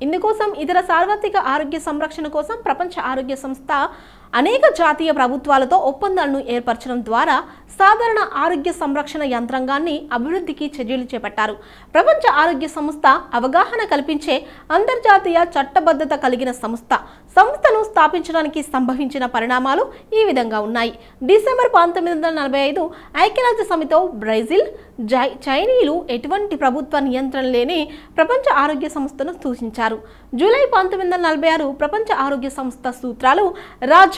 ఇందుకోసం ఇతర సార్వత్రిక ఆరోగ్య సంరక్షణ కోసం ప్రపంచ ఆరోగ్య సంస్థ అనేక జాతీయ ప్రభుత్వాలతో ఒప్పందాలను ఏర్పరచడం ద్వారా సాధారణ ఆరోగ్య సంరక్షణ యంత్రాంగాన్ని అభివృద్ధికి చర్యలు చేపట్టారు. ప్రపంచ ఆరోగ్య సంస్థ అవగాహన కల్పించే అంతర్జాతీయ చట్టబద్ధత కలిగిన సంస్థ. సంస్థను స్థాపించడానికి సంభవించిన పరిణామాలు ఈ విధంగా ఉన్నాయి. డిసెంబర్ పంతొమ్మిది వందల నలభై ఐదు ఐక్యరాజ్య సమితితో బ్రెజిల్ జై చైనీయులు ఎటువంటి ప్రభుత్వ నియంత్రణ లేని ప్రపంచ ఆరోగ్య సంస్థను సూచించారు. జూలై పంతొమ్మిది వందల నలభై ఆరు ప్రపంచ ఆరోగ్య సంస్థ సూత్రాలు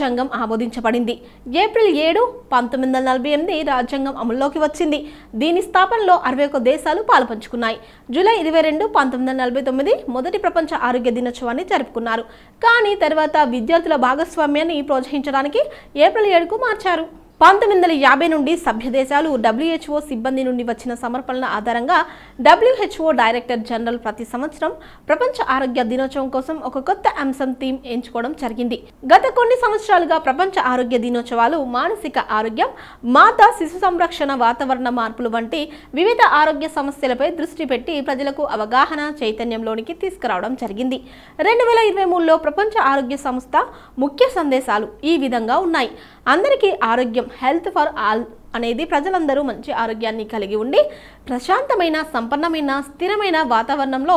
రాజ్యాంగం ఆమోదించబడింది. ఏప్రిల్ ఏడు పంతొమ్మిది వందల నలభై ఎనిమిది రాజ్యాంగం అమల్లోకి వచ్చింది. దీని స్థాపనలో అరవై ఒక్క దేశాలు పాల్పంచుకున్నాయి. జూలై ఇరవై రెండు పంతొమ్మిది వందల నలభై తొమ్మిది మొదటి ప్రపంచ ఆరోగ్య దినోత్సవాన్ని జరుపుకున్నారు. కానీ తర్వాత విద్యార్థుల భాగస్వామ్యాన్ని ప్రోత్సహించడానికి ఏప్రిల్ ఏడుకు మార్చారు. పంతొమ్మిది వందల యాభై నుండి సభ్య దేశాలు డబ్ల్యూహెచ్ఓ సిబ్బంది నుండి వచ్చిన సమర్పణల ఆధారంగా డబ్ల్యూహెచ్ఓ డైరెక్టర్ జనరల్ ప్రతి సంవత్సరం ప్రపంచ ఆరోగ్య దినోత్సవం కోసం ఒక కొత్త అంశం థీమ్ ఎంచుకోవడం జరిగింది. గత కొన్ని సంవత్సరాలుగా ప్రపంచ ఆరోగ్య దినోత్సవాలు మానసిక ఆరోగ్యం మాత శిశు సంరక్షణ వాతావరణ మార్పులు వంటి వివిధ ఆరోగ్య సమస్యలపై దృష్టి పెట్టి ప్రజలకు అవగాహన చైతన్యంలోనికి తీసుకురావడం జరిగింది. రెండు వేల ఇరవై మూడులో ప్రపంచ ఆరోగ్య సంస్థ ముఖ్య సందేశాలు ఈ విధంగా ఉన్నాయి. అందరికీ ఆరోగ్యం హెల్త్ ఫర్ ఆల్ అనేది ప్రజలందరూ మంచి ఆరోగ్యాన్ని కలిగి ఉండి ప్రశాంతమైన సంపన్నమైన స్థిరమైన వాతావరణంలో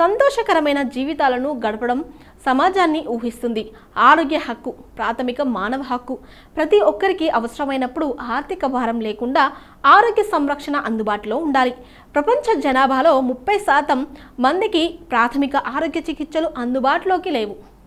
సంతోషకరమైన జీవితాలను గడపడం సమాజాన్ని ఊహిస్తుంది. ఆరోగ్య హక్కు ప్రాథమిక మానవ హక్కు ప్రతి ఒక్కరికి అవసరమైనప్పుడు ఆర్థిక భారం లేకుండా ఆరోగ్య సంరక్షణ అందుబాటులో ఉండాలి. ప్రపంచ జనాభాలో ముప్పై శాతం మందికి ప్రాథమిక ఆరోగ్య చికిత్సలు అందుబాటులోకి లేవు.